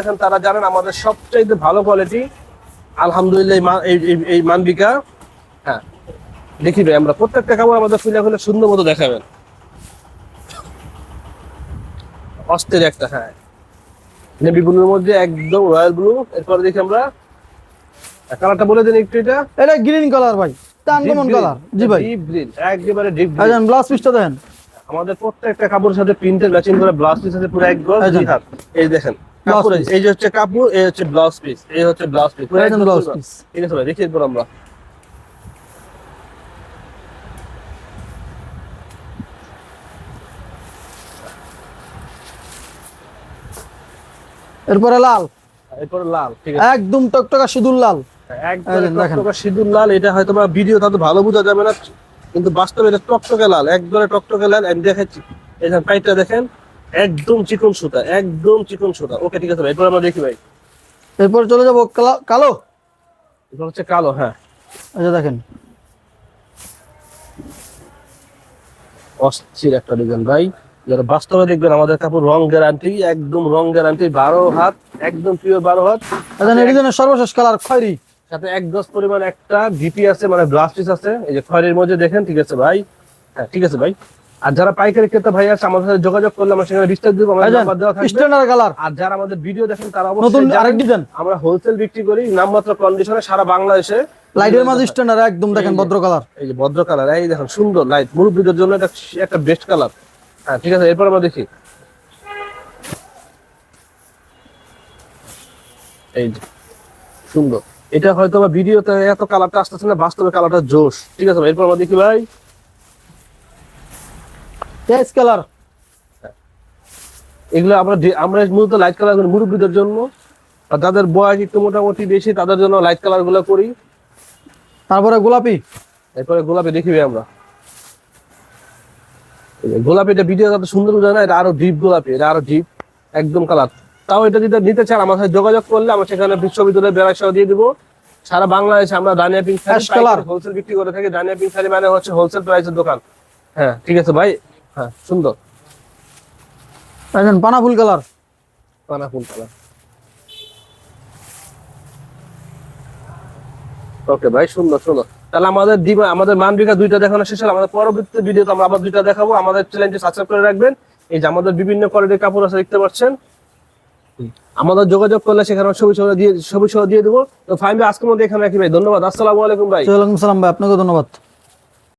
দেখেন তারা জানেন আমাদের সবচাইতে ভালো কোয়ালিটি আলহামদুলিল্লাহ এই মানবিকা। হ্যাঁ আমরা প্রত্যেকটা কাপড় আমাদের খুলে সুন্দর মতো দেখাবেন। অস্থির একটা হ্যাঁ। নেভি ব্লুর মধ্যে একদম রয়্যাল ব্লু। এরপরে দেখি আমরা কালারটা বলে দিন একটু এটা। এটা গ্রিন কালার ভাই আনকমন কালার জি ভাই। ডিপ গ্রিন একেবারে ডিপ আজান ব্লাউজ পিসটা দেখেন। আমাদের প্রত্যেকটা কাপড়ের সাথে প্রিন্টের ম্যাচিং করে ব্লাউজ পিস আছে পুরো এক গজ এই হাত। এই দেখেন। এই যে হচ্ছে কাপড় এই হচ্ছে ব্লাউজ পিস এই হচ্ছে ব্লাউজ পিস একদম blouse piece। ঠিক আছে ভাই দেখি এরপর আমরা। এরপরে লাল। এরপর লাল ঠিক আছে? একদম টকটকা সিঁদুর লাল। একদম। টকটকে সিঁদুর লাল এটা হয়তো বা ভিডিও ভালো বোঝা যাবে না কিন্তু বাস্তবে এটা টকটকে লাল একবারে টকটকে লাল। আমি দেখাচ্ছি। দেখেন একদম চিকন সুতা একদম চিকন সুতা। ওকে ঠিক আছে ভাই এরপর আমরা দেখি ভাই। এরপর চলে যাব কালো এটা হচ্ছে কালো হ্যাঁ। যে দেখেন। অস্থির একটা ডিজাইন ভাই। যারা বাস্তবে দেখবেন আমাদের কাপড় রং গ্যারান্টি একদম রং গ্যারান্টি বারো হাত একদম পিওর বারো হাত। ডিজাইনের সর্বশেষ কালার খয়রি। সাথে এক গজ পরিমাণ একটা ভিপি আছে মানে ব্লাস্ট পিস আছে। এই যে খয়রির মধ্যে দেখেন ঠিক আছে ভাই। হ্যাঁ ঠিক আছে ভাই। আর যারা পাইকারি ক্রেতা ভাই আছে আমাদের সাথে যোগাযোগ করলে আমরা সেখানে বিস্তারিত দিব স্ট্যান্ডার্ড কালার আর যারা আমাদের ভিডিও দেখেন তারা অবশ্যই আরেক ডিজাইন আমরা হোলসেল বিক্রি করি নামমাত্র কন্ডিশনে সারা বাংলাদেশে। লাইটের মাঝে স্ট্যান্ডার্ড একদম দেখেন ভদ্র কালার এই যে ভদ্র কালার এই দেখেন সুন্দর লাইট মুরব্বীদের জন্য এটা একটা বেস্ট কালার হ্যাঁ ঠিক আছে এরপর আমরা দেখি। এই যে সুন্দর। এটা হয়তো ভিডিওতে এত কালারটা আসতেছে না বাস্তবে কালারটা জোশ। ঠিক আছে এরপর আমরা দেখি ভাই। পেঁয়াজ কালার। এগুলো আমরা আমরা মূলত লাইট কালার করি মুরব্বীদের জন্য। আর যাদের বয়স একটু মোটামুটি বেশি তাদের জন্য লাইট কালারগুলো করি। তারপরে গোলাপি। এরপরে গোলাপি দেখিবে আমরা। গোলাপিটা ভিডিও সুন্দর বোঝা না এটা আরও ডিপ গোলাপি এটা আরও ডিপ একদম কালার তাও এটা যদি নিতে চান আমার সাথে যোগাযোগ করলে আমরা সেখানে বিশ্ববিদ্যালয়ে বেড়াই সহ দিয়ে দিবো। সারা বাংলাদেশে আমরা দানিয়া color। হোলসেল বিক্রি করে থাকি। দানিয়া পিং মানে হচ্ছে হোলসেল প্রাইসের দোকান। হ্যাঁ ঠিক আছে ভাই। হ্যাঁ সুন্দর। আজান পানা ফুল কালার। পানা ফুল কালার। ওকে ভাই সুন্দর সুন্দর। তাহলে আমাদের দিবা আমাদের মানবিকা দুইটা দেখানো শেষ হলো। আমাদের পরবর্তী ভিডিওতে আমরা আবার দুইটা দেখাবো। আমাদের চ্যানেলটি সাবস্ক্রাইব করে রাখবেন। এই যে আমাদের বিভিন্ন কোয়ালিটির কাপড় আছে দেখতে পাচ্ছেন? আমাদের যোগাযোগ করলে সেখানে ছবি সহ দিয়ে ছবি সহ দিয়ে দেবো। তো ফাইন ভাই আজকের মধ্যে এখানে রাখি ভাই। ধন্যবাদ। আসসালামু আলাইকুম ভাই। ওয়ালাইকুম সালাম ভাই আপনাকে ধন্যবাদ।